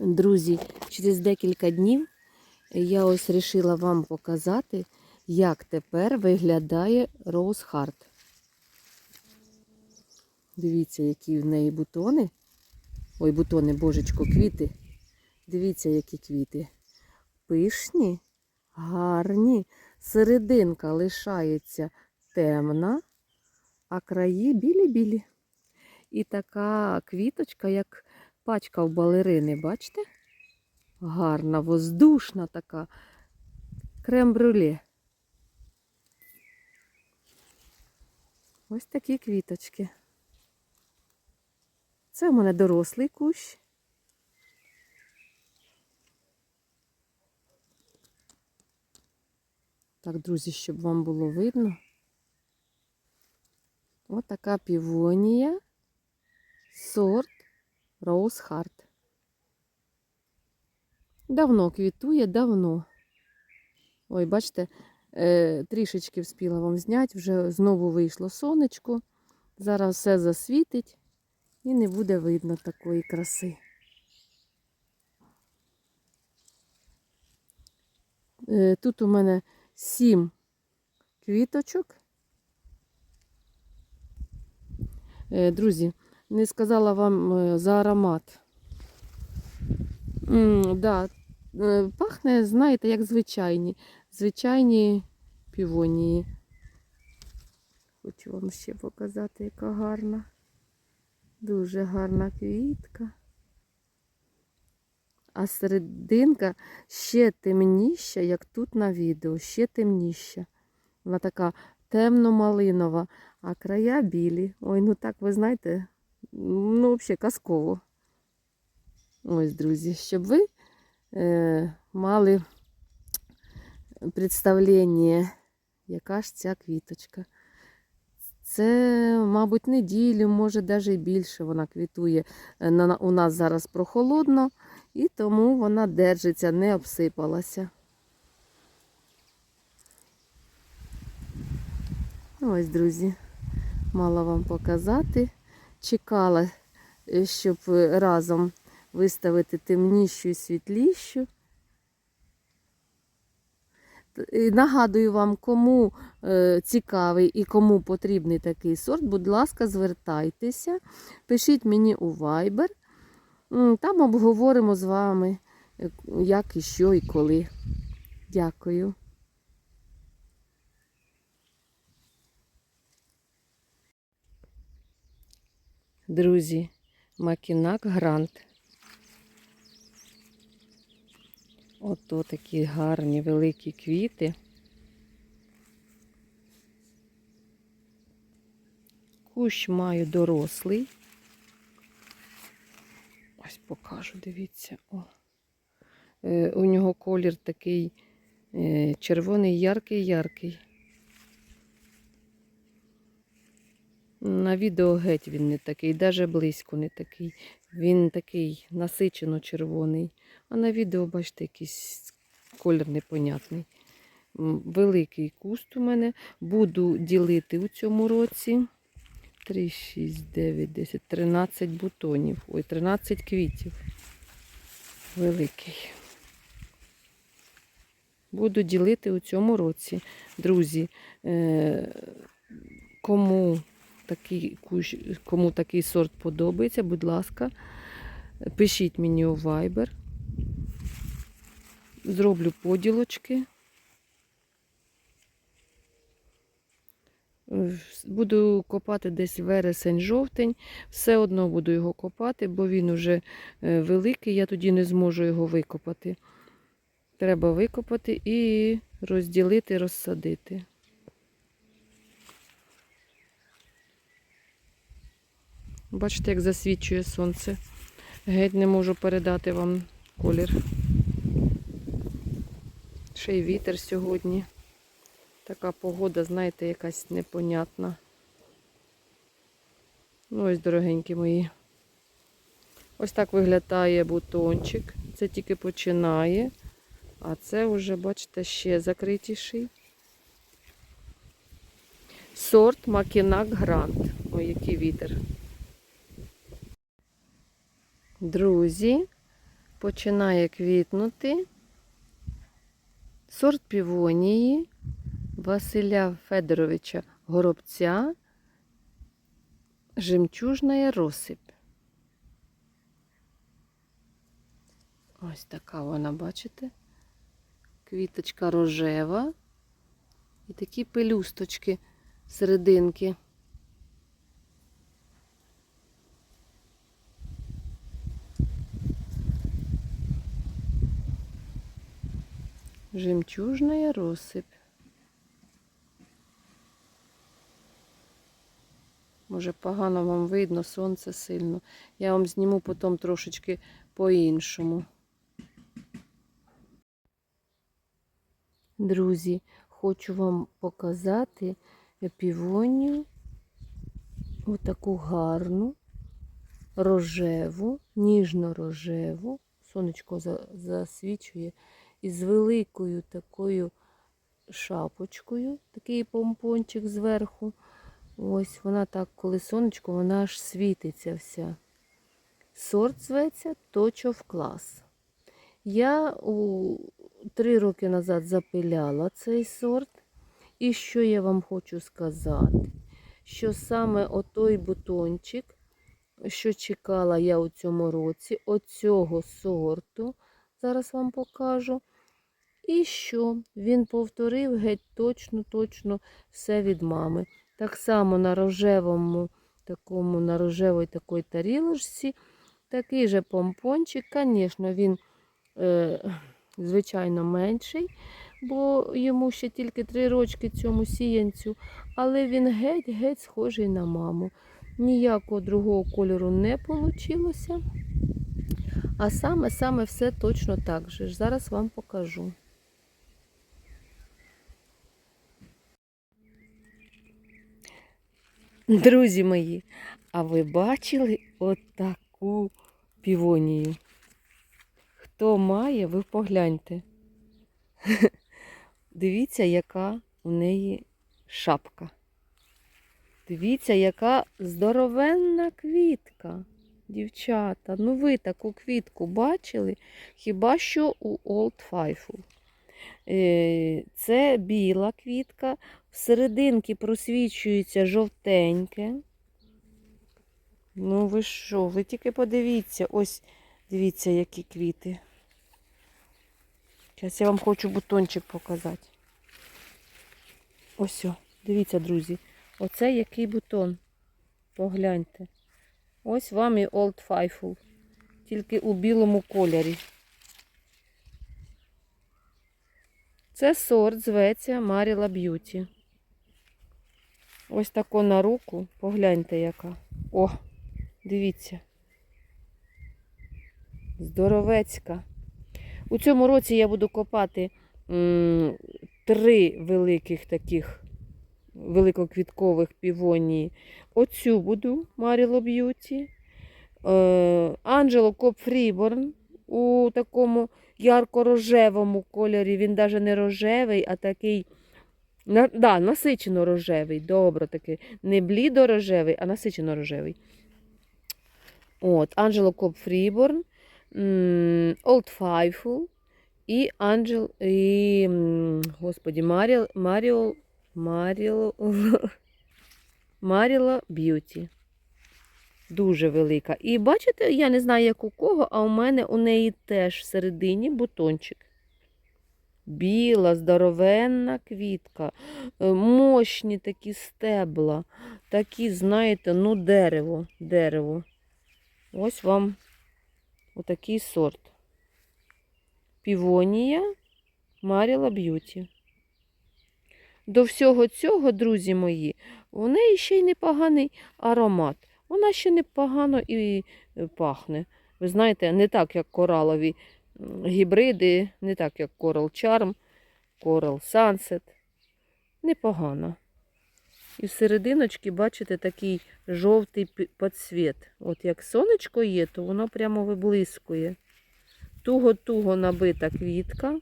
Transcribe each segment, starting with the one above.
Друзі, через декілька днів я ось вирішила вам показати, як тепер виглядає Rose. Дивіться, які в неї бутони. Ой, бутони, божечко, квіти. Дивіться, які квіти. Пишні, гарні. Серединка лишається темна, а краї білі-білі. І така квіточка, як пачка в балерини, бачите? Гарна, воздушна така. Крем-брюле. Ось такі квіточки. Це у мене дорослий кущ. Так, друзі, щоб вам було видно. Ось така півонія, сорт Rose Heart. Давно квітує, давно. Ой, бачите, е, трішечки вспіла вам зняти, вже знову вийшло сонечко. Зараз все засвітить і не буде видно такої краси. Е, тут у мене сім квіточок. Е, друзі, не сказала вам е, за аромат. М, да, е, пахне, знаєте, як звичайні. Звичайні півонії. Хочу вам ще показати, яка гарна. Дуже гарна квітка. А серединка ще темніша, як тут на відео, ще темніша. Вона така темно-малинова, а края білі. Ой, ну так, ви знаєте, ну, взагалі казково. Ось, друзі, щоб ви е, мали представлення, яка ж ця квіточка. Це, мабуть, неділю, може навіть і більше вона квітує. Е, У нас зараз прохолодно, і тому вона держиться, не обсипалася. Ось, друзі, мала вам показати. Чекала, е, щоб е, разом виставити темнішу і світлішу. Нагадую вам, кому е, цікавий і кому потрібний такий сорт, будь ласка, звертайтеся, пишіть мені у Viber. Там обговоримо з вами, як і що і коли. Дякую. Друзі, Макінак Грант. Ото такі гарні великі квіти. Кущ маю дорослий. Ось покажу, дивіться. О. Е, у нього колір такий е, червоний, яркий-яркий. На відео геть він не такий, навіть близько не такий. Він такий насичено червоний. А на відео, бачите, якийсь колір непонятний. Великий куст у мене. Буду ділити у цьому році. 3, 6, 9, 10, 13 бутонів. Ой, 13 квітів. Великий. Буду ділити у цьому році. Друзі, е, кому такий, кущ- кому такий сорт подобається, будь ласка, пишіть мені у Viber. Зроблю поділочки. Буду копати десь вересень-жовтень. Все одно буду його копати, бо він уже е, великий, я тоді не зможу його викопати. Треба викопати і розділити, розсадити. Бачите, як засвічує сонце. Геть не можу передати вам колір. Ще й вітер сьогодні. Така погода, знаєте, якась непонятна. Ну ось, дорогенькі мої. Ось так виглядає бутончик. Це тільки починає. А це вже, бачите, ще закритіший. Сорт Макінак Грант. Ой, який вітер. Друзі, починає квітнути. Сорт півонії Василя Федоровича Горобця. Жемчужна розсип. Ось така вона, бачите? Квіточка рожева. І такі пелюсточки серединки. Жемчужная розсип. Може, погано вам видно, сонце сильно. Я вам зніму потім трошечки по-іншому. Друзі, хочу вам показати півонію. Отаку гарну, рожеву, ніжно-рожеву. Сонечко засвічує. Із великою такою шапочкою, такий помпончик зверху. Ось вона так, коли сонечко, вона аж світиться вся. Сорт зветься Точов клас. Я у три роки назад запиляла цей сорт. І що я вам хочу сказати? Що саме отой бутончик, що чекала я у цьому році, оцього сорту, зараз вам покажу. І що він повторив геть точно-точно все від мами. Так само на рожевому, такому, на рожевій такої тарілочці, такий же помпончик, звісно, він, е, звичайно, менший, бо йому ще тільки три рочки цьому сіянцю, але він геть-геть схожий на маму. Ніякого другого кольору не вийшло. А саме-саме все точно так же. Зараз вам покажу. Друзі мої, а ви бачили отаку півонію? Хто має, ви погляньте. Дивіться, яка у неї шапка. Дивіться, яка здоровенна квітка. Дівчата, ну ви таку квітку бачили? Хіба що у Old Faithful. Е, Це біла квітка, всерединки просвічується жовтеньке. Ну, ви що, ви тільки подивіться, ось дивіться, які квіти. Зараз я вам хочу бутончик показати. Ось, о, дивіться, друзі. Оце який бутон. Погляньте. Ось вам і Old Faithful. Тільки у білому кольорі. Це сорт зветься Marilla Beauty. Ось тако на руку. Погляньте, яка. О, дивіться. Здоровецька. У цьому році я буду копати три великих таких великоквіткових півонії. Оцю буду Маріло Б'юті. Анджело Коп Фріборн у такому ярко-рожевому кольорі. Він навіть не рожевий, а такий да, насичено рожевий. Добре такий. Не блідо-рожевий, а насичено рожевий. От, Анджело Коп Фріборн, Олд Файфул і Анджел, і, господі, Маріл, Маріол, Маріл, Маріла Б'юті. Дуже велика. І бачите, я не знаю, як у кого, а у мене у неї теж всередині бутончик. Біла, здоровенна квітка, е, мощні такі стебла, такі, знаєте, ну, дерево, дерево. Ось вам отакий сорт. Півонія Маріла Б'юті. До всього цього, друзі мої, у неї ще й непоганий аромат. Вона ще непогано і е, пахне. Ви знаєте, не так, як коралові гібриди, не так, як Coral Charm, Coral Sunset. Непогано. І всерединочки, бачите, такий жовтий підсвіт. От як сонечко є, то воно прямо виблискує. Туго-туго набита квітка.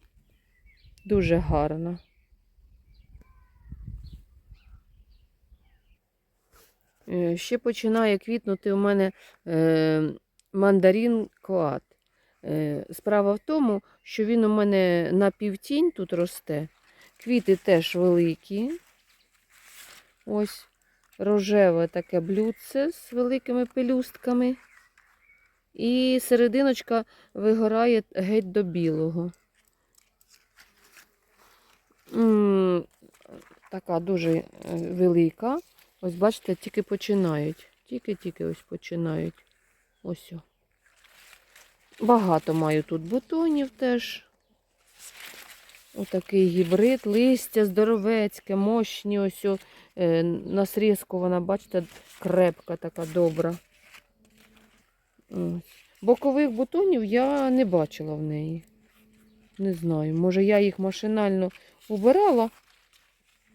Дуже гарна. Ще починає квітнути у мене е, мандарин коат. Е, Справа в тому, що він у мене на півтінь тут росте. Квіти теж великі. Ось рожеве таке блюдце з великими пелюстками. І серединочка вигорає геть до білого. М, Така дуже е, велика. Ось бачите, тільки починають. Тільки-тільки ось починають. Ось. Багато маю тут бутонів теж. Отакий гібрид, листя здоровецьке, мощні, ось о, е, на срізку вона, бачите, крепка така добра. Ось. Бокових бутонів я не бачила в неї. Не знаю, може я їх машинально убирала,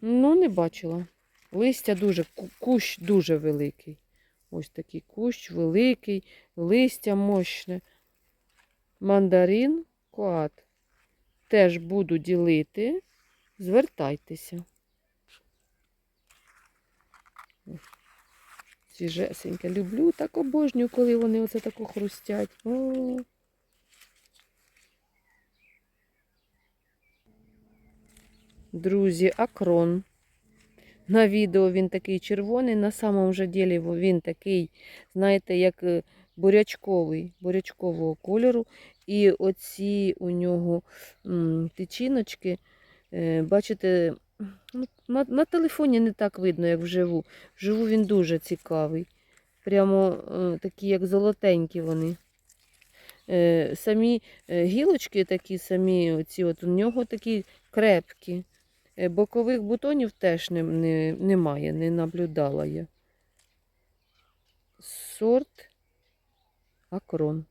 ну не бачила. Листя дуже, кущ дуже великий. Ось такий кущ великий, листя мощне. Мандарин, коат. Теж буду ділити. Звертайтеся. Свіжесеньке. Люблю, так обожнюю, коли вони оце тако хрустять. О. Друзі, акрон. На відео він такий червоний, на самому же ділі він такий, знаєте, як е, бурячковий, бурячкового кольору. І оці у нього м, тичиночки, е, бачите, ну, на, на телефоні не так видно, як вживу. Вживу він дуже цікавий. Прямо е, такі, як золотенькі вони. Самі гілочки такі самі, оці от у нього такі крепкі. Е, Бокових бутонів теж не, не, немає, не наблюдала я. Сорт акрон.